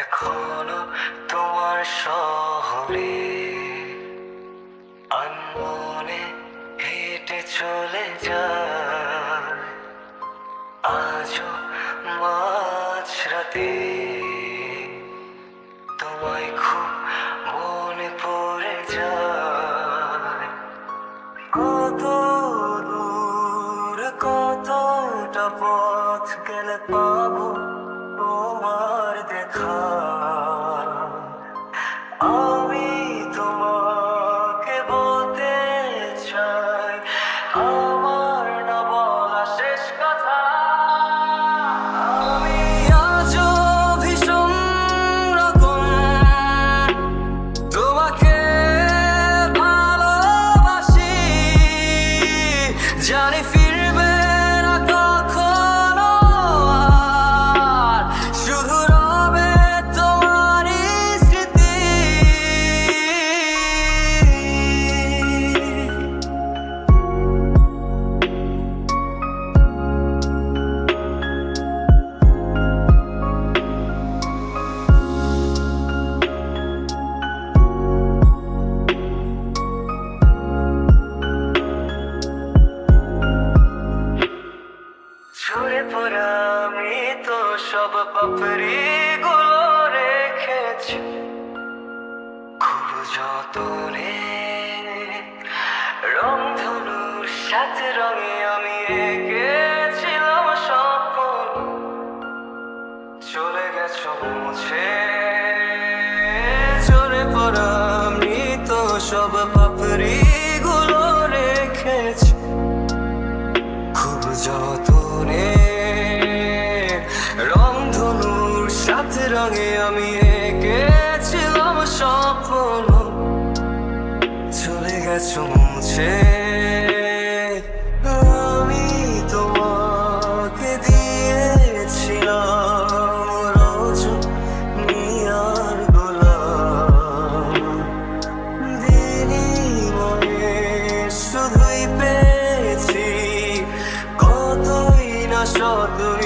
এখনও তোমার শহরে আনমনে হেঁটে চলে যায়। আজও মাঝরাতে তোমায় খুব মনে পড়ে যায়। কত দূর, কতটা পথ গেলে পাবো? তোমার দেখা। সব পাপড়ি গুলো রেখেছি। খুব যতনে রংধনুর সাথে রঙে আমি এঁকেছিলাম স্বপ্ন। চলে গেছো মুছে। ঝরে পড়া আমি তো সব পাপড়ি গুলো রেখেছি। খুব যতনে সঙ্গে আমি এঁকেছিলাম স্বপ্ন। চলে গেছো মুছে। আমি তোমাকে দিয়েছিলাম শুধুই পেয়েছি, কতই না সদুই